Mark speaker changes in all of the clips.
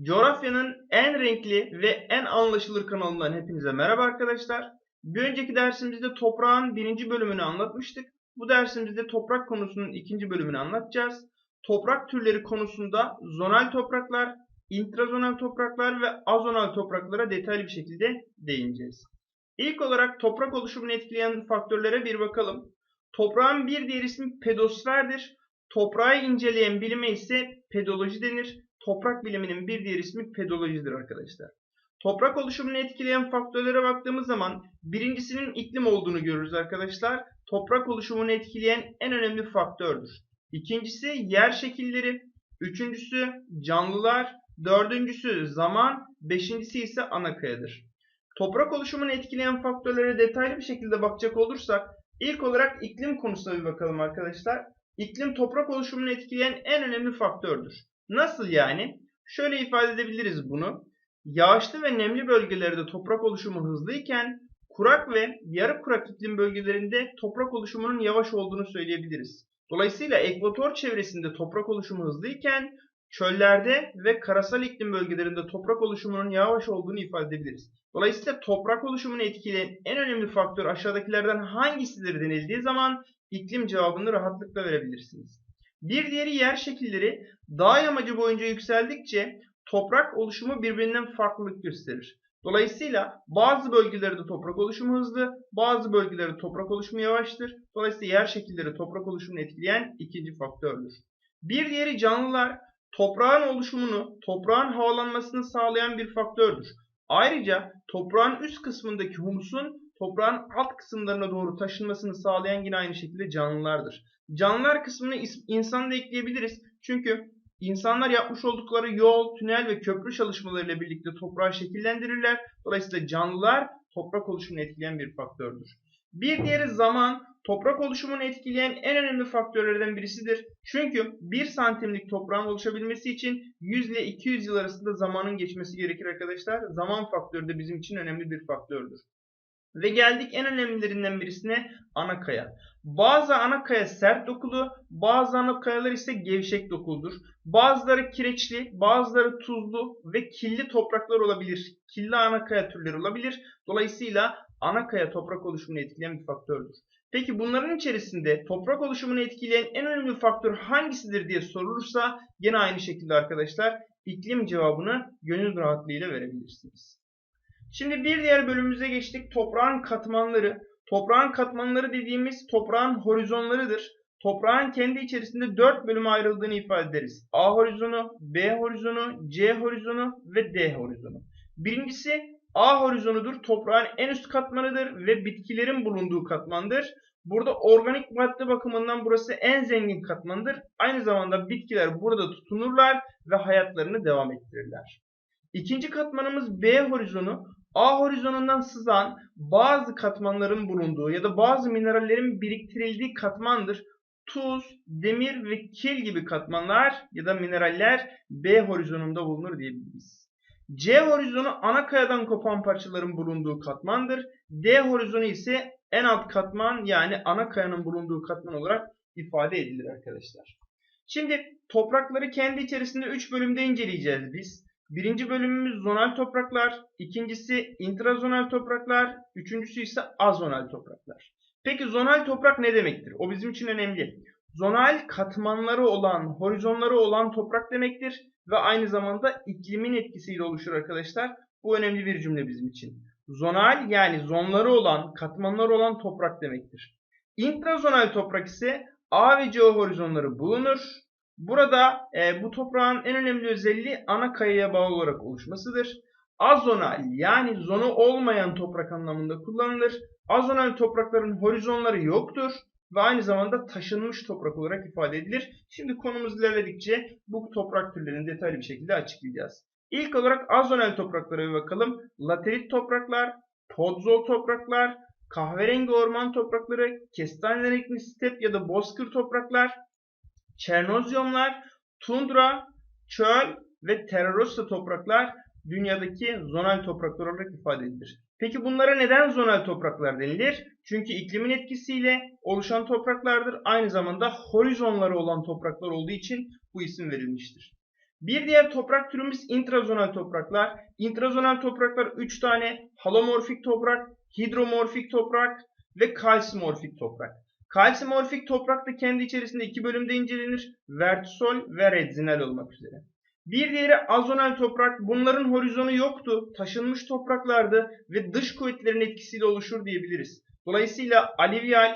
Speaker 1: Coğrafyanın en renkli ve en anlaşılır kanalından hepinize merhaba arkadaşlar. Bir önceki dersimizde toprağın birinci bölümünü anlatmıştık. Bu dersimizde toprak konusunun ikinci bölümünü anlatacağız. Toprak türleri konusunda zonal topraklar, intrazonal topraklar ve azonal topraklara detaylı bir şekilde değineceğiz. İlk olarak toprak oluşumunu etkileyen faktörlere bir bakalım. Toprağın bir diğer ismi pedosferdir. Toprağı inceleyen bilime ise pedoloji denir. Toprak biliminin bir diğer ismi pedolojidir arkadaşlar. Toprak oluşumunu etkileyen faktörlere baktığımız zaman birincisinin iklim olduğunu görürüz arkadaşlar. Toprak oluşumunu etkileyen en önemli faktördür. İkincisi yer şekilleri, üçüncüsü canlılar, dördüncüsü zaman, beşincisi ise ana kayadır. Toprak oluşumunu etkileyen faktörlere detaylı bir şekilde bakacak olursak ilk olarak iklim konusuna bir bakalım arkadaşlar. İklim toprak oluşumunu etkileyen en önemli faktördür. Nasıl yani? Şöyle ifade edebiliriz bunu. Yağışlı ve nemli bölgelerde toprak oluşumu hızlıyken kurak ve yarı kurak iklim bölgelerinde toprak oluşumunun yavaş olduğunu söyleyebiliriz. Dolayısıyla ekvator çevresinde toprak oluşumu hızlıyken çöllerde ve karasal iklim bölgelerinde toprak oluşumunun yavaş olduğunu ifade edebiliriz. Dolayısıyla toprak oluşumunu etkileyen en önemli faktör aşağıdakilerden hangisidir denildiği zaman iklim cevabını rahatlıkla verebilirsiniz. Bir diğeri yer şekilleri dağ yamacı boyunca yükseldikçe toprak oluşumu birbirinden farklılık gösterir. Dolayısıyla bazı bölgelerde toprak oluşumu hızlı, bazı bölgelerde toprak oluşumu yavaştır. Dolayısıyla yer şekilleri toprak oluşumunu etkileyen ikinci faktördür. Bir diğeri canlılar toprağın oluşumunu, toprağın havalanmasını sağlayan bir faktördür. Ayrıca toprağın üst kısmındaki humusun toprağın alt kısımlarına doğru taşınmasını sağlayan yine aynı şekilde canlılardır. Canlılar kısmını insan da ekleyebiliriz. Çünkü insanlar yapmış oldukları yol, tünel ve köprü çalışmalarıyla birlikte toprağı şekillendirirler. Dolayısıyla canlılar toprak oluşumunu etkileyen bir faktördür. Bir diğeri zaman, toprak oluşumunu etkileyen en önemli faktörlerden birisidir. Çünkü 1 santimlik toprağın oluşabilmesi için 100 ile 200 yıl arasında zamanın geçmesi gerekir arkadaşlar. Zaman faktörü de bizim için önemli bir faktördür. Ve geldik en önemlilerinden birisine ana kaya. Bazı ana kaya sert dokulu, bazı ana kayalar ise gevşek dokuludur. Bazıları kireçli, bazıları tuzlu ve killi topraklar olabilir. Killi ana kaya türleri olabilir. Dolayısıyla ana kaya toprak oluşumunu etkileyen bir faktördür. Peki bunların içerisinde toprak oluşumunu etkileyen en önemli faktör hangisidir diye sorulursa yine aynı şekilde arkadaşlar iklim cevabını gönül rahatlığıyla verebilirsiniz. Şimdi bir diğer bölümümüze geçtik. Toprağın katmanları. Toprağın katmanları dediğimiz toprağın horizonlarıdır. Toprağın kendi içerisinde 4 bölüme ayrıldığını ifade ederiz. A horizonu, B horizonu, C horizonu ve D horizonu. Birincisi A horizonudur. Toprağın en üst katmanıdır ve bitkilerin bulunduğu katmandır. Burada organik madde bakımından burası en zengin katmandır. Aynı zamanda bitkiler burada tutunurlar ve hayatlarını devam ettirirler. İkinci katmanımız B horizonu. A horizonundan sızan bazı katmanların bulunduğu ya da bazı minerallerin biriktirildiği katmandır. Tuz, demir ve kil gibi katmanlar ya da mineraller B horizonunda bulunur diyebiliriz. C horizonu ana kayadan kopan parçaların bulunduğu katmandır. D horizonu ise en alt katman yani ana kayanın bulunduğu katman olarak ifade edilir arkadaşlar. Şimdi toprakları kendi içerisinde 3 bölümde inceleyeceğiz biz. Birinci bölümümüz zonal topraklar, ikincisi intrazonal topraklar, üçüncüsü ise azonal topraklar. Peki zonal toprak ne demektir? O bizim için önemli. Zonal katmanları olan, horizonları olan toprak demektir ve aynı zamanda iklimin etkisiyle oluşur arkadaşlar. Bu önemli bir cümle bizim için. Zonal yani zonları olan, katmanları olan toprak demektir. Intrazonal toprak ise A ve C horizonları bulunur Burada e, bu toprağın en önemli özelliği ana kayaya bağlı olarak oluşmasıdır. Azonal yani zonu olmayan toprak anlamında kullanılır. Azonal toprakların horizonları yoktur ve aynı zamanda taşınmış toprak olarak ifade edilir. Şimdi konumuz ilerledikçe bu toprak türlerini detaylı bir şekilde açıklayacağız. İlk olarak azonal topraklara bir bakalım. Laterit topraklar, podzol topraklar, kahverengi orman toprakları, kestane renkli step ya da bozkır topraklar, Çernozyumlar, tundra, çöl ve terrarossa topraklar dünyadaki zonal topraklar olarak ifade edilir. Peki bunlara neden zonal topraklar denilir? Çünkü iklimin etkisiyle oluşan topraklardır. Aynı zamanda horizonları olan topraklar olduğu için bu isim verilmiştir. Bir diğer toprak türümüz intrazonal topraklar. İntrazonal topraklar 3 tane halomorfik toprak, hidromorfik toprak ve kalsimorfik toprak. Kalsimorfik toprak da kendi içerisinde iki bölümde incelenir. Vertisol ve redzinal olmak üzere. Bir diğeri azonal toprak. Bunların horizonu yoktu. Taşınmış topraklardı ve dış kuvvetlerin etkisiyle oluşur diyebiliriz. Dolayısıyla alivyal,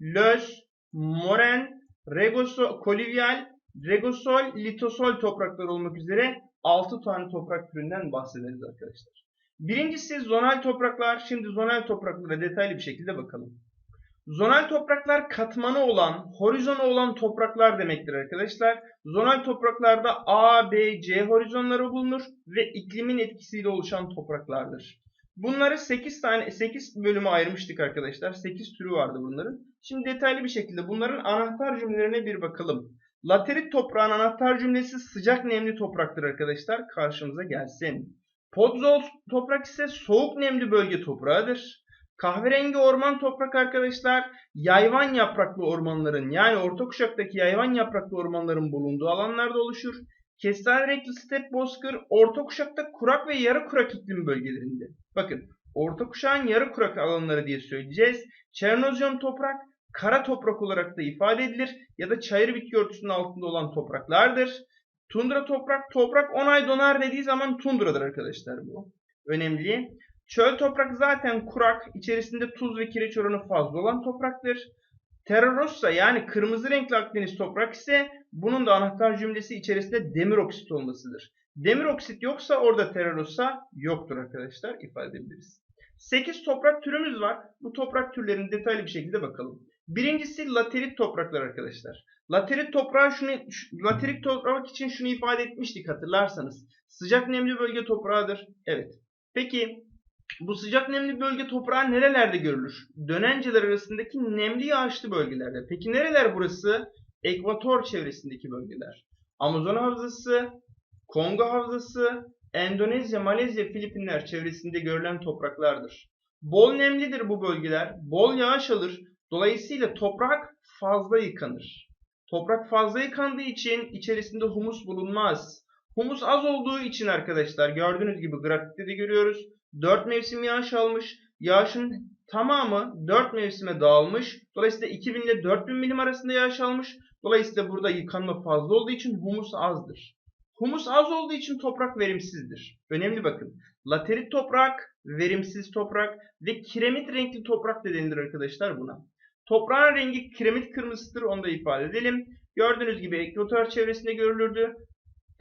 Speaker 1: löz, moren, regoso, kolivyal, regosol, litosol topraklar olmak üzere 6 tane toprak türünden bahsederiz arkadaşlar. Birincisi zonal topraklar. Şimdi zonal topraklara detaylı bir şekilde bakalım. Zonal topraklar katmanı olan, horizonu olan topraklar demektir arkadaşlar. Zonal topraklarda A, B, C horizonları bulunur ve iklimin etkisiyle oluşan topraklardır. Bunları 8 tane 8 bölüme ayırmıştık arkadaşlar. 8 türü vardı bunların. Şimdi detaylı bir şekilde bunların anahtar cümlelerine bir bakalım. Laterit toprağın anahtar cümlesi sıcak nemli topraktır arkadaşlar. Karşımıza gelsin. Podzol toprak ise soğuk nemli bölge toprağıdır. Kahverengi orman toprak arkadaşlar yayvan yapraklı ormanların yani orta kuşaktaki yayvan yapraklı ormanların bulunduğu alanlarda oluşur. Kestane renkli step bozkır orta kuşakta kurak ve yarı kurak iklim bölgelerinde. Bakın orta kuşağın yarı kurak alanları diye söyleyeceğiz. Çernozyon toprak kara toprak olarak da ifade edilir ya da çayır bitki örtüsünün altında olan topraklardır. Tundra toprak, toprak 10 ay donar dediği zaman tundradır arkadaşlar bu. Önemli. Çöl toprak zaten kurak, içerisinde tuz ve kireç oranı fazla olan topraktır. Terra yani kırmızı renkli Akdeniz toprak ise bunun da anahtar cümlesi içerisinde demir oksit olmasıdır. Demir oksit yoksa orada terra yoktur arkadaşlar ifade edebiliriz. 8 toprak türümüz var. Bu toprak türlerini detaylı bir şekilde bakalım. Birincisi laterit topraklar arkadaşlar. Laterit toprağı şunu laterit toprak için şunu ifade etmiştik hatırlarsanız. Sıcak nemli bölge toprağıdır. Evet. Peki bu sıcak nemli bölge toprağı nerelerde görülür? Dönenceler arasındaki nemli yağışlı bölgelerde. Peki nereler burası? Ekvator çevresindeki bölgeler. Amazon havzası, Kongo havzası, Endonezya, Malezya, Filipinler çevresinde görülen topraklardır. Bol nemlidir bu bölgeler. Bol yağış alır. Dolayısıyla toprak fazla yıkanır. Toprak fazla yıkandığı için içerisinde humus bulunmaz. Humus az olduğu için arkadaşlar gördüğünüz gibi grafikte de görüyoruz. 4 mevsim yağış almış. Yağışın tamamı 4 mevsime dağılmış. Dolayısıyla 2000 ile 4000 milim arasında yağış almış. Dolayısıyla burada yıkanma fazla olduğu için humus azdır. Humus az olduğu için toprak verimsizdir. Önemli bakın. Laterit toprak, verimsiz toprak ve kiremit renkli toprak da denilir arkadaşlar buna. Toprağın rengi kiremit kırmızıdır onu da ifade edelim. Gördüğünüz gibi ekvator çevresinde görülürdü.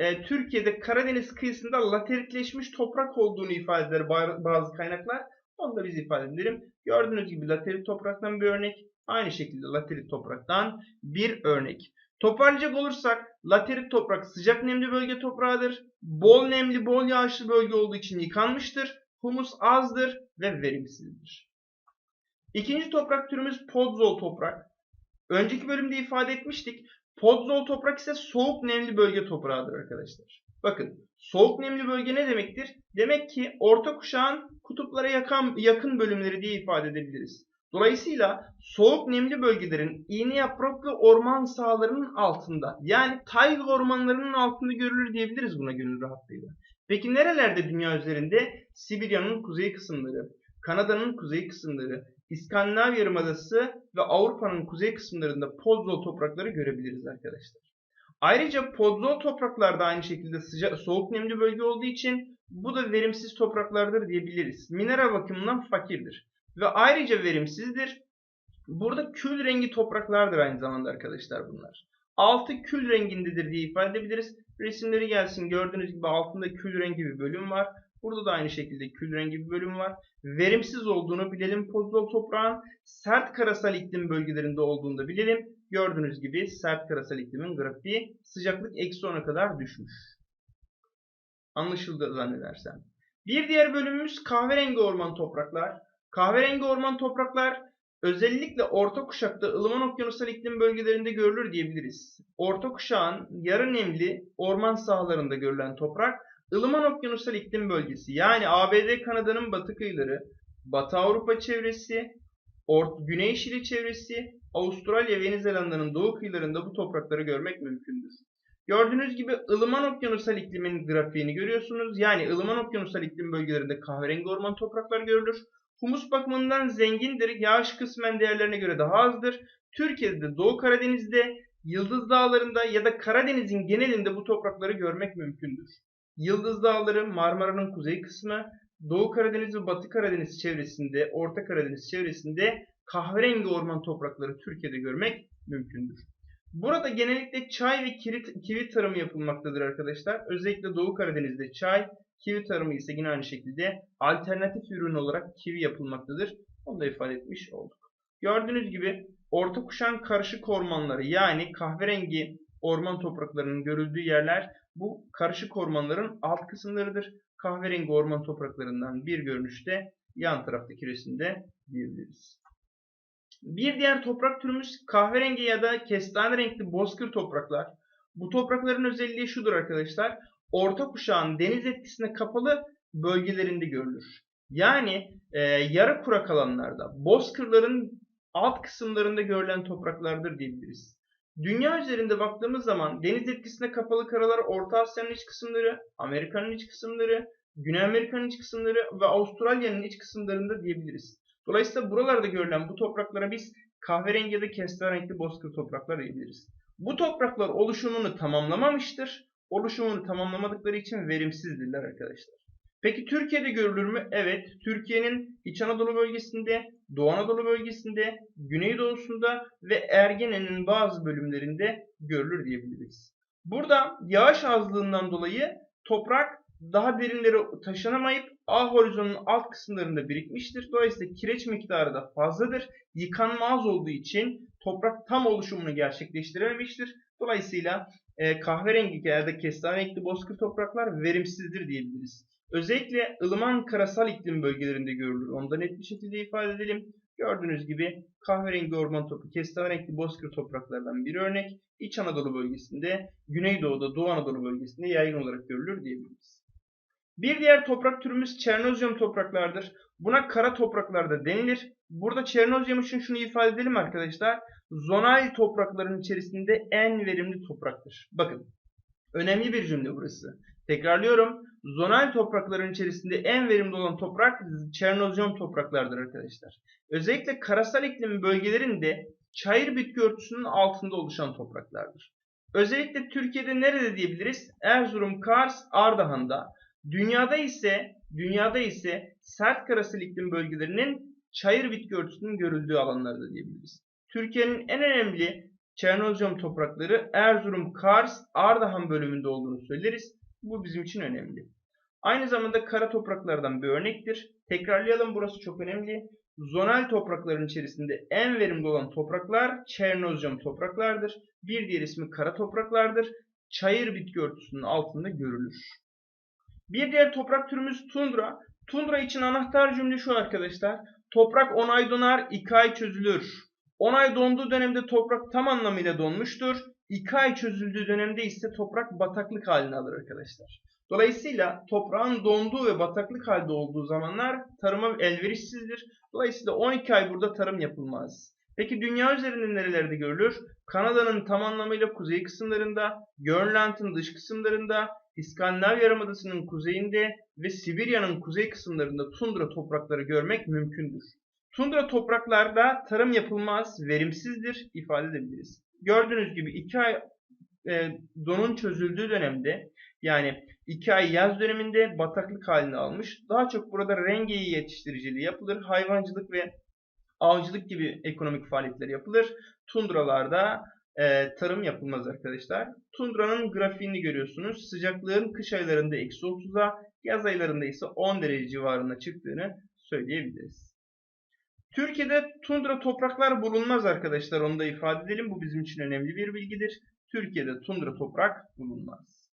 Speaker 1: Ee, Türkiye'de Karadeniz kıyısında lateritleşmiş toprak olduğunu ifade eder bazı kaynaklar. Onu da biz ifade edelim. Gördüğünüz gibi laterit topraktan bir örnek. Aynı şekilde laterit topraktan bir örnek. Toparlayacak olursak laterit toprak sıcak nemli bölge toprağıdır. Bol nemli, bol yağışlı bölge olduğu için yıkanmıştır. Humus azdır ve verimsizdir. İkinci toprak türümüz podzol toprak. Önceki bölümde ifade etmiştik. Podzol toprak ise soğuk nemli bölge toprağıdır arkadaşlar. Bakın soğuk nemli bölge ne demektir? Demek ki orta kuşağın kutuplara yakın, yakın bölümleri diye ifade edebiliriz. Dolayısıyla soğuk nemli bölgelerin iğne yapraklı orman sahalarının altında yani tayga ormanlarının altında görülür diyebiliriz buna gönül rahatlığıyla. Peki nerelerde dünya üzerinde? Sibirya'nın kuzey kısımları, Kanada'nın kuzey kısımları, İskandinav Yarımadası ve Avrupa'nın kuzey kısımlarında podzol toprakları görebiliriz arkadaşlar. Ayrıca podzol topraklar da aynı şekilde sıcak, soğuk nemli bölge olduğu için bu da verimsiz topraklardır diyebiliriz. Mineral bakımından fakirdir. Ve ayrıca verimsizdir. Burada kül rengi topraklardır aynı zamanda arkadaşlar bunlar. Altı kül rengindedir diye ifade edebiliriz. Resimleri gelsin gördüğünüz gibi altında kül rengi bir bölüm var. Burada da aynı şekilde kül rengi bir bölüm var. Verimsiz olduğunu bilelim. Pozol toprağın sert karasal iklim bölgelerinde olduğunu da bilelim. Gördüğünüz gibi sert karasal iklimin grafiği sıcaklık eksi 10'a kadar düşmüş. Anlaşıldı zannedersem. Bir diğer bölümümüz kahverengi orman topraklar. Kahverengi orman topraklar özellikle orta kuşakta ılıman okyanusal iklim bölgelerinde görülür diyebiliriz. Orta kuşağın yarı nemli orman sahalarında görülen toprak ılıman okyanusal iklim bölgesi yani ABD Kanada'nın batı kıyıları, Batı Avrupa çevresi, Or Güney Şili çevresi, Avustralya ve Yeni Zelanda'nın doğu kıyılarında bu toprakları görmek mümkündür. Gördüğünüz gibi ılıman okyanusal iklimin grafiğini görüyorsunuz. Yani ılıman okyanusal iklim bölgelerinde kahverengi orman topraklar görülür. Humus bakımından zengindir. Yağış kısmen değerlerine göre daha azdır. Türkiye'de Doğu Karadeniz'de, Yıldız Dağları'nda ya da Karadeniz'in genelinde bu toprakları görmek mümkündür. Yıldız Dağları Marmara'nın kuzey kısmı, Doğu Karadeniz ve Batı Karadeniz çevresinde, Orta Karadeniz çevresinde kahverengi orman toprakları Türkiye'de görmek mümkündür. Burada genellikle çay ve kivi, tarımı yapılmaktadır arkadaşlar. Özellikle Doğu Karadeniz'de çay, kivi tarımı ise yine aynı şekilde alternatif ürün olarak kivi yapılmaktadır. Onu da ifade etmiş olduk. Gördüğünüz gibi orta kuşan karışık ormanları yani kahverengi orman topraklarının görüldüğü yerler bu karışık ormanların alt kısımlarıdır. Kahverengi orman topraklarından bir görünüşte yan taraftaki resimde diyebiliriz. Bir diğer toprak türümüz kahverengi ya da kestane renkli bozkır topraklar. Bu toprakların özelliği şudur arkadaşlar. Orta kuşağın deniz etkisine kapalı bölgelerinde görülür. Yani e, yarı kurak alanlarda, bozkırların alt kısımlarında görülen topraklardır diyebiliriz. Dünya üzerinde baktığımız zaman deniz etkisine kapalı karalar Orta Asya'nın iç kısımları, Amerika'nın iç kısımları, Güney Amerika'nın iç kısımları ve Avustralya'nın iç kısımlarında diyebiliriz. Dolayısıyla buralarda görülen bu topraklara biz kahverengi ya da kestane renkli bozkır topraklar diyebiliriz. Bu topraklar oluşumunu tamamlamamıştır. Oluşumunu tamamlamadıkları için verimsizdirler arkadaşlar. Peki Türkiye'de görülür mü? Evet. Türkiye'nin İç Anadolu bölgesinde, Doğu Anadolu bölgesinde, Güneydoğusunda ve Ergene'nin bazı bölümlerinde görülür diyebiliriz. Burada yağış azlığından dolayı toprak daha derinlere taşınamayıp A horizonunun alt kısımlarında birikmiştir. Dolayısıyla kireç miktarı da fazladır. Yıkanma az olduğu için toprak tam oluşumunu gerçekleştirememiştir. Dolayısıyla e, kahverengi ya da kestane renkli bozkır topraklar verimsizdir diyebiliriz. Özellikle ılıman karasal iklim bölgelerinde görülür. Onu da net bir şekilde ifade edelim. Gördüğünüz gibi kahverengi orman topu, kestane renkli bozkır topraklardan bir örnek. İç Anadolu bölgesinde, Güneydoğu'da, Doğu Anadolu bölgesinde yaygın olarak görülür diyebiliriz. Bir diğer toprak türümüz Çernozyum topraklardır. Buna kara topraklar da denilir. Burada Çernozyum için şunu ifade edelim arkadaşlar. Zonal toprakların içerisinde en verimli topraktır. Bakın önemli bir cümle burası. Tekrarlıyorum. Zonal toprakların içerisinde en verimli olan toprak Çernozyum topraklardır arkadaşlar. Özellikle karasal iklim bölgelerinde çayır bitki örtüsünün altında oluşan topraklardır. Özellikle Türkiye'de nerede diyebiliriz? Erzurum, Kars, Ardahan'da. Dünyada ise dünyada ise sert karasal iklim bölgelerinin çayır bitki örtüsünün görüldüğü alanlarda diyebiliriz. Türkiye'nin en önemli Çernozyum toprakları Erzurum, Kars, Ardahan bölümünde olduğunu söyleriz. Bu bizim için önemli. Aynı zamanda kara topraklardan bir örnektir. Tekrarlayalım burası çok önemli. Zonal toprakların içerisinde en verimli olan topraklar Çernozyum topraklardır. Bir diğer ismi kara topraklardır. Çayır bitki örtüsünün altında görülür. Bir diğer toprak türümüz tundra. Tundra için anahtar cümle şu arkadaşlar. Toprak 10 ay donar, 2 ay çözülür. 10 ay donduğu dönemde toprak tam anlamıyla donmuştur. 2 ay çözüldüğü dönemde ise toprak bataklık halini alır arkadaşlar. Dolayısıyla toprağın donduğu ve bataklık halde olduğu zamanlar tarıma elverişsizdir. Dolayısıyla 12 ay burada tarım yapılmaz. Peki dünya üzerinde nerelerde görülür? Kanada'nın tam anlamıyla kuzey kısımlarında, Grönland'ın dış kısımlarında, İskandinav Yarımadası'nın kuzeyinde ve Sibirya'nın kuzey kısımlarında tundra toprakları görmek mümkündür. Tundra topraklarda tarım yapılmaz, verimsizdir ifade edebiliriz. Gördüğünüz gibi 2 ay e, donun çözüldüğü dönemde yani 2 ay yaz döneminde bataklık halini almış. Daha çok burada rengeyi yetiştiriciliği yapılır. Hayvancılık ve avcılık gibi ekonomik faaliyetler yapılır. Tundralarda e, tarım yapılmaz arkadaşlar. Tundranın grafiğini görüyorsunuz. Sıcaklığın kış aylarında eksi 30'a, yaz aylarında ise 10 derece civarında çıktığını söyleyebiliriz. Türkiye'de tundra topraklar bulunmaz arkadaşlar. Onu da ifade edelim. Bu bizim için önemli bir bilgidir. Türkiye'de tundra toprak bulunmaz.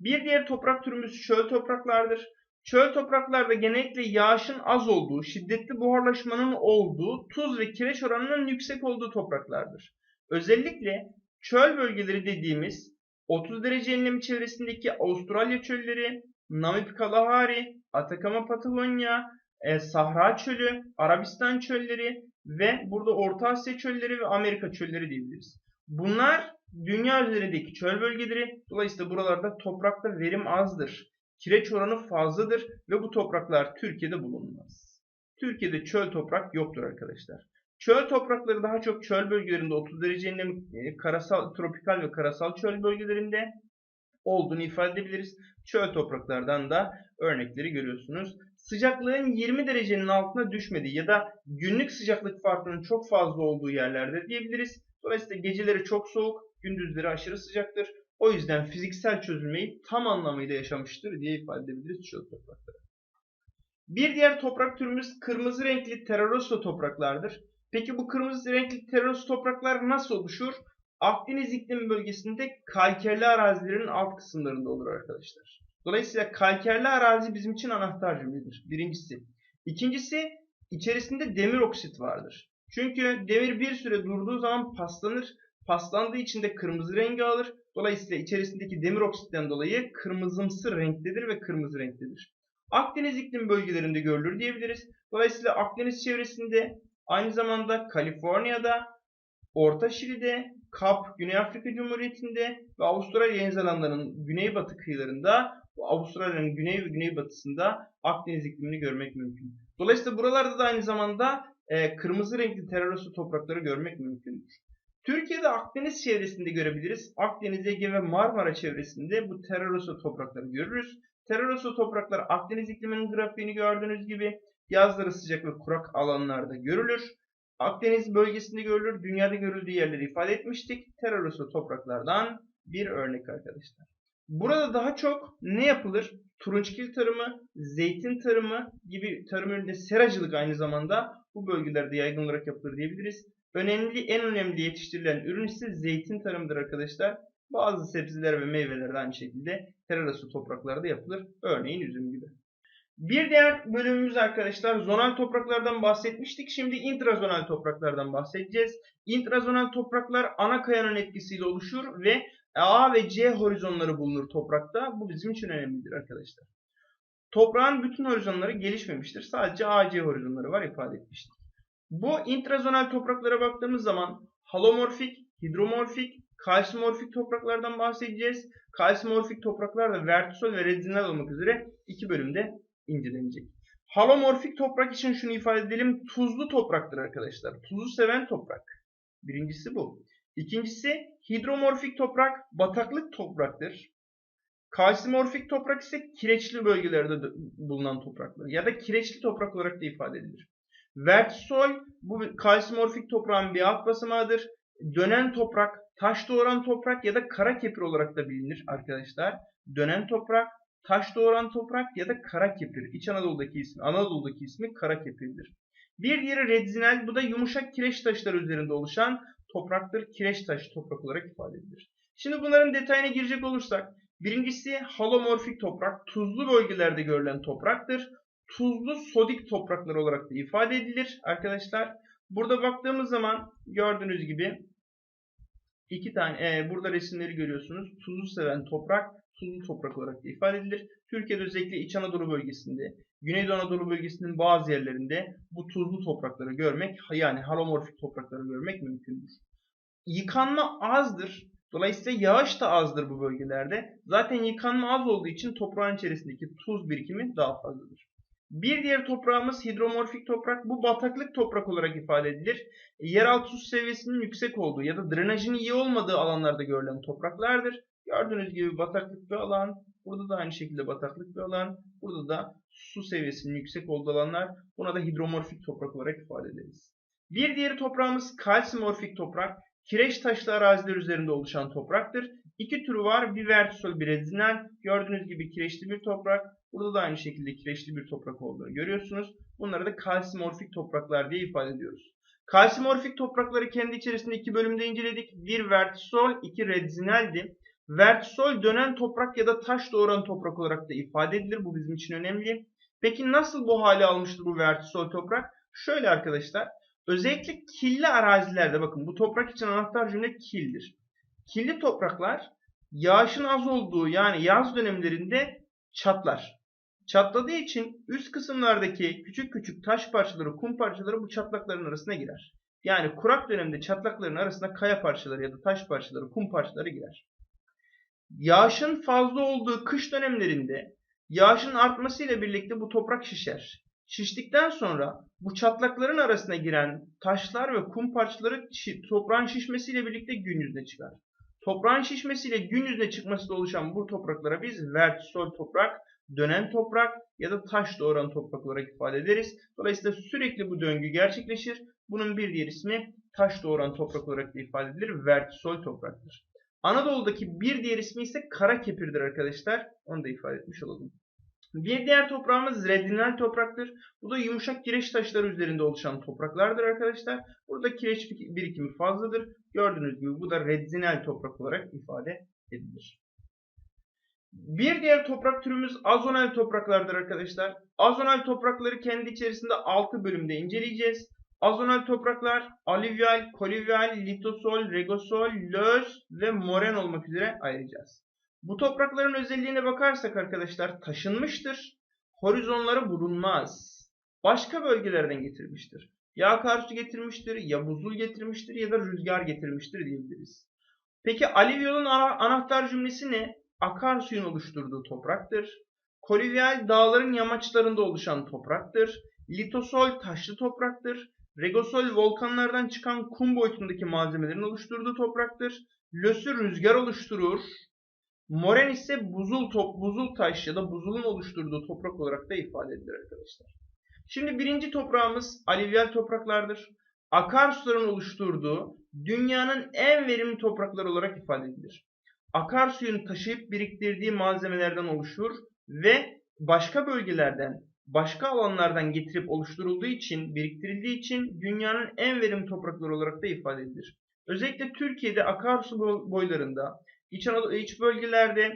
Speaker 1: Bir diğer toprak türümüz çöl topraklardır. Çöl topraklarda genellikle yağışın az olduğu, şiddetli buharlaşmanın olduğu, tuz ve kireç oranının yüksek olduğu topraklardır. Özellikle çöl bölgeleri dediğimiz 30 derece enlemi çevresindeki Avustralya çölleri, Namib Kalahari, Atakama Patagonya, e, Sahra çölü, Arabistan çölleri ve burada Orta Asya çölleri ve Amerika çölleri diyebiliriz. Bunlar dünya üzerindeki çöl bölgeleri. Dolayısıyla buralarda toprakta verim azdır. Kireç oranı fazladır ve bu topraklar Türkiye'de bulunmaz. Türkiye'de çöl toprak yoktur arkadaşlar. Çöl toprakları daha çok çöl bölgelerinde 30 derece e, karasal, tropikal ve karasal çöl bölgelerinde olduğunu ifade edebiliriz. Çöl topraklardan da örnekleri görüyorsunuz. Sıcaklığın 20 derecenin altına düşmediği ya da günlük sıcaklık farkının çok fazla olduğu yerlerde diyebiliriz. Dolayısıyla geceleri çok soğuk, gündüzleri aşırı sıcaktır. O yüzden fiziksel çözülmeyi tam anlamıyla yaşamıştır diye ifade edebiliriz çöl toprakları. Bir diğer toprak türümüz kırmızı renkli terrarossa topraklardır. Peki bu kırmızı renkli terrarossa topraklar nasıl oluşur? Akdeniz iklim bölgesinde kalkerli arazilerin alt kısımlarında olur arkadaşlar. Dolayısıyla kalkerli arazi bizim için anahtar cümledir. Birincisi. İkincisi içerisinde demir oksit vardır. Çünkü demir bir süre durduğu zaman paslanır. Paslandığı için de kırmızı rengi alır. Dolayısıyla içerisindeki demir oksitten dolayı kırmızımsı renktedir ve kırmızı renktedir. Akdeniz iklim bölgelerinde görülür diyebiliriz. Dolayısıyla Akdeniz çevresinde aynı zamanda Kaliforniya'da, Orta Şili'de, Kap, Güney Afrika Cumhuriyeti'nde ve Avustralya Yeni Zelanda'nın güneybatı kıyılarında, Avustralya'nın güney ve güneybatısında Akdeniz iklimini görmek mümkün. Dolayısıyla buralarda da aynı zamanda e, kırmızı renkli terrarosu toprakları görmek mümkündür. Türkiye'de Akdeniz çevresinde görebiliriz. Akdeniz, Ege ve Marmara çevresinde bu terrarosa toprakları görürüz. Terrarosa topraklar Akdeniz ikliminin grafiğini gördüğünüz gibi yazları sıcak ve kurak alanlarda görülür. Akdeniz bölgesinde görülür, dünyada görüldüğü yerleri ifade etmiştik. Terrarosa topraklardan bir örnek arkadaşlar. Burada daha çok ne yapılır? Turunçgil tarımı, zeytin tarımı gibi tarım üründe seracılık aynı zamanda bu bölgelerde yaygın olarak yapılır diyebiliriz. Önemli, en önemli yetiştirilen ürün ise zeytin tarımıdır arkadaşlar. Bazı sebzeler ve meyveler de aynı şekilde terarası topraklarda yapılır. Örneğin üzüm gibi. Bir diğer bölümümüz arkadaşlar zonal topraklardan bahsetmiştik. Şimdi intrazonal topraklardan bahsedeceğiz. Intrazonal topraklar ana kayanın etkisiyle oluşur ve A ve C horizonları bulunur toprakta. Bu bizim için önemlidir arkadaşlar. Toprağın bütün horizonları gelişmemiştir. Sadece AC horizonları var ifade etmiştir. Bu intrazonal topraklara baktığımız zaman halomorfik, hidromorfik, kalsimorfik topraklardan bahsedeceğiz. Kalsimorfik topraklar da vertisol ve redzinal olmak üzere iki bölümde incelenecek. Halomorfik toprak için şunu ifade edelim. Tuzlu topraktır arkadaşlar. Tuzu seven toprak. Birincisi bu. İkincisi hidromorfik toprak bataklık topraktır. Kalsimorfik toprak ise kireçli bölgelerde bulunan topraklar ya da kireçli toprak olarak da ifade edilir. Vertisol bu kalsimorfik toprağın bir alt basamağıdır. Dönen toprak, taş doğuran toprak ya da kara kepir olarak da bilinir arkadaşlar. Dönen toprak, taş doğuran toprak ya da kara kepir. İç Anadolu'daki ismi, Anadolu'daki ismi kara kepirdir. Bir diğeri redzinal, bu da yumuşak kireç taşları üzerinde oluşan topraktır. Kireç taşı toprak olarak ifade edilir. Şimdi bunların detayına girecek olursak, birincisi halomorfik toprak, tuzlu bölgelerde görülen topraktır tuzlu sodik topraklar olarak da ifade edilir arkadaşlar. Burada baktığımız zaman gördüğünüz gibi iki tane e, burada resimleri görüyorsunuz. Tuzlu seven toprak, tuzlu toprak olarak da ifade edilir. Türkiye'de özellikle İç Anadolu bölgesinde, Güneydoğu Anadolu bölgesinin bazı yerlerinde bu tuzlu toprakları görmek, yani halomorfik toprakları görmek mümkündür. Yıkanma azdır. Dolayısıyla yağış da azdır bu bölgelerde. Zaten yıkanma az olduğu için toprağın içerisindeki tuz birikimi daha fazladır. Bir diğer toprağımız hidromorfik toprak. Bu bataklık toprak olarak ifade edilir. Yeraltı su seviyesinin yüksek olduğu ya da drenajın iyi olmadığı alanlarda görülen topraklardır. Gördüğünüz gibi bataklık bir alan. Burada da aynı şekilde bataklık bir alan. Burada da su seviyesinin yüksek olduğu alanlar. Buna da hidromorfik toprak olarak ifade ederiz. Bir diğeri toprağımız kalsimorfik toprak. Kireç taşlı araziler üzerinde oluşan topraktır. İki türü var. Bir vertisol, bir redzinal. Gördüğünüz gibi kireçli bir toprak. Burada da aynı şekilde kireçli bir toprak olduğunu görüyorsunuz. Bunları da kalsimorfik topraklar diye ifade ediyoruz. Kalsimorfik toprakları kendi içerisinde iki bölümde inceledik. Bir vertisol, iki redzinaldi. Vertisol dönen toprak ya da taş doğuran toprak olarak da ifade edilir. Bu bizim için önemli. Peki nasıl bu hale almıştır bu vertisol toprak? Şöyle arkadaşlar. Özellikle killi arazilerde bakın bu toprak için anahtar cümle kildir. Killi topraklar yağışın az olduğu yani yaz dönemlerinde çatlar. Çatladığı için üst kısımlardaki küçük küçük taş parçaları, kum parçaları bu çatlakların arasına girer. Yani kurak dönemde çatlakların arasında kaya parçaları ya da taş parçaları, kum parçaları girer. Yağışın fazla olduğu kış dönemlerinde yağışın artmasıyla birlikte bu toprak şişer. Şiştikten sonra bu çatlakların arasına giren taşlar ve kum parçaları toprağın şişmesiyle birlikte gün yüzüne çıkar. Toprağın şişmesiyle gün yüzüne çıkmasıyla oluşan bu topraklara biz vertisol toprak, dönen toprak ya da taş doğuran toprak olarak ifade ederiz. Dolayısıyla sürekli bu döngü gerçekleşir. Bunun bir diğer ismi taş doğuran toprak olarak da ifade edilir. Vertisol topraktır. Anadolu'daki bir diğer ismi ise kara kepirdir arkadaşlar. Onu da ifade etmiş olalım. Bir diğer toprağımız redinal topraktır. Bu da yumuşak kireç taşları üzerinde oluşan topraklardır arkadaşlar. Burada kireç birikimi fazladır. Gördüğünüz gibi bu da redinal toprak olarak ifade edilir. Bir diğer toprak türümüz azonal topraklardır arkadaşlar. Azonal toprakları kendi içerisinde 6 bölümde inceleyeceğiz. Azonal topraklar alüvyal, kolüvyal, litosol, regosol, löz ve moren olmak üzere ayıracağız. Bu toprakların özelliğine bakarsak arkadaşlar taşınmıştır. Horizonları bulunmaz. Başka bölgelerden getirmiştir. Ya akarsu getirmiştir, ya buzul getirmiştir ya da rüzgar getirmiştir diyebiliriz. Peki alüvyolun anahtar cümlesi ne? Akarsuyun oluşturduğu topraktır. Kolüvyal dağların yamaçlarında oluşan topraktır. Litosol taşlı topraktır. Regosol volkanlardan çıkan kum boyutundaki malzemelerin oluşturduğu topraktır. Lösü rüzgar oluşturur. Moren ise buzul top, buzul taş ya da buzulun oluşturduğu toprak olarak da ifade edilir arkadaşlar. Şimdi birinci toprağımız alüvyal topraklardır. Akarsuların oluşturduğu dünyanın en verimli toprakları olarak ifade edilir. Akarsuyun taşıyıp biriktirdiği malzemelerden oluşur ve başka bölgelerden, başka alanlardan getirip oluşturulduğu için, biriktirildiği için dünyanın en verimli toprakları olarak da ifade edilir. Özellikle Türkiye'de akarsu boylarında İç, Anadolu, iç bölgelerde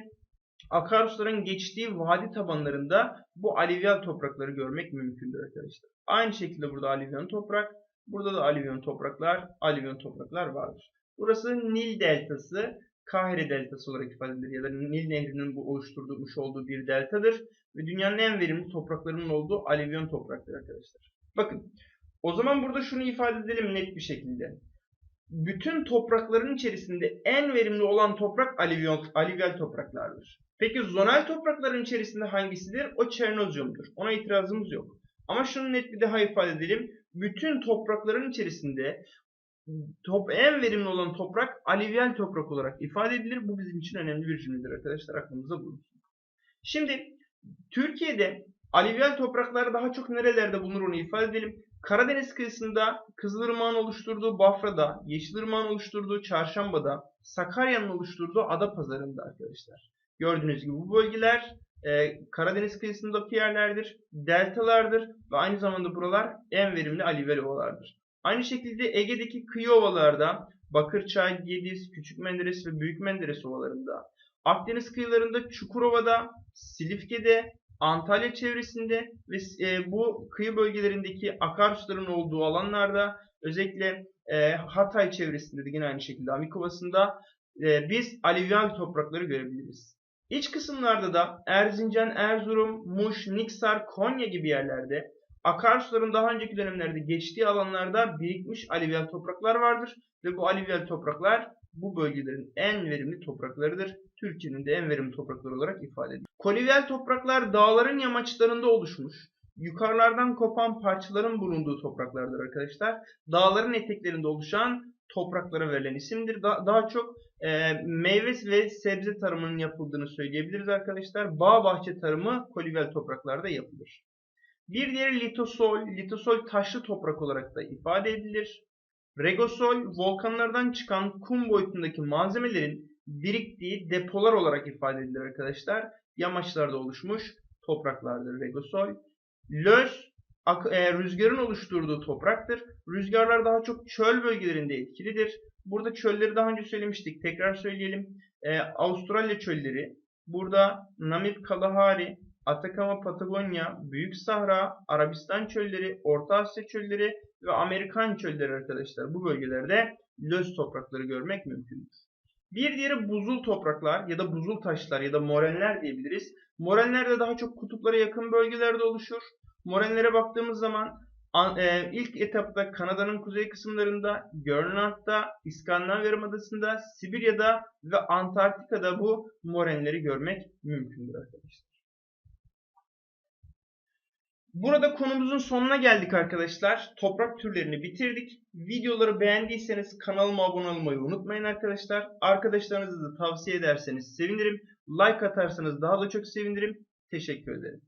Speaker 1: akarsuların geçtiği vadi tabanlarında bu alüvyal toprakları görmek mümkündür arkadaşlar. Aynı şekilde burada alüvyon toprak, burada da alüvyon topraklar, alüvyon topraklar vardır. Burası Nil deltası, Kahire deltası olarak ifade edilir ya da Nil nehrinin bu oluşturmuş olduğu bir deltadır ve dünyanın en verimli topraklarının olduğu alüvyon topraktır arkadaşlar. Bakın o zaman burada şunu ifade edelim net bir şekilde bütün toprakların içerisinde en verimli olan toprak alüvyal, alüvyal topraklardır. Peki zonal toprakların içerisinde hangisidir? O çernozyumdur. Ona itirazımız yok. Ama şunu net bir daha ifade edelim. Bütün toprakların içerisinde top, en verimli olan toprak alüvyal toprak olarak ifade edilir. Bu bizim için önemli bir cümledir arkadaşlar. Aklımıza bulunsun. Şimdi Türkiye'de alüvyal topraklar daha çok nerelerde bulunur onu ifade edelim. Karadeniz kıyısında Kızılırmak'ın oluşturduğu Bafra'da, Yeşilırmak'ın oluşturduğu Çarşamba'da, Sakarya'nın oluşturduğu Adapazarı'nda arkadaşlar. Gördüğünüz gibi bu bölgeler e, Karadeniz kıyısındaki yerlerdir, deltalardır ve aynı zamanda buralar en verimli alüvyal ovalardır. Aynı şekilde Ege'deki kıyı ovalarda Bakırçay, Gediz, Küçük Menderes ve Büyük Menderes ovalarında, Akdeniz kıyılarında Çukurova'da, Silifke'de, Antalya çevresinde ve e, bu kıyı bölgelerindeki akarsuların olduğu alanlarda özellikle e, Hatay çevresinde de yine aynı şekilde Amikovası'nda e, biz alüvyal toprakları görebiliriz. İç kısımlarda da Erzincan, Erzurum, Muş, Niksar, Konya gibi yerlerde akarsuların daha önceki dönemlerde geçtiği alanlarda birikmiş alüvyal topraklar vardır ve bu alüvyal topraklar bu bölgelerin en verimli topraklarıdır. Türkiye'nin de en verimli toprakları olarak ifade edilir. Kolüvyal topraklar dağların yamaçlarında oluşmuş, yukarılardan kopan parçaların bulunduğu topraklardır arkadaşlar. Dağların eteklerinde oluşan topraklara verilen isimdir. Da daha çok e, meyve ve sebze tarımının yapıldığını söyleyebiliriz arkadaşlar. Bağ bahçe tarımı kolüvyal topraklarda yapılır. Bir diğeri litosol. Litosol taşlı toprak olarak da ifade edilir. Regosol volkanlardan çıkan kum boyutundaki malzemelerin biriktiği depolar olarak ifade edilir arkadaşlar. Yamaçlarda oluşmuş topraklardır regosol. Löz e, rüzgarın oluşturduğu topraktır. Rüzgarlar daha çok çöl bölgelerinde etkilidir. Burada çölleri daha önce söylemiştik. Tekrar söyleyelim. Ee, Avustralya çölleri, burada Namib Kalahari, Atakama Patagonya, Büyük Sahra, Arabistan çölleri, Orta Asya çölleri ve Amerikan çölleri arkadaşlar. Bu bölgelerde löz toprakları görmek mümkündür. Bir diğeri buzul topraklar ya da buzul taşlar ya da morenler diyebiliriz. Morenler de daha çok kutuplara yakın bölgelerde oluşur. Morenlere baktığımız zaman An- e, ilk etapta Kanada'nın kuzey kısımlarında, Grönland'da, İskandinav Yarımadası'nda, Sibirya'da ve Antarktika'da bu morenleri görmek mümkündür arkadaşlar. Burada konumuzun sonuna geldik arkadaşlar. Toprak türlerini bitirdik. Videoları beğendiyseniz kanalıma abone olmayı unutmayın arkadaşlar. Arkadaşlarınızı da tavsiye ederseniz sevinirim. Like atarsanız daha da çok sevinirim. Teşekkür ederim.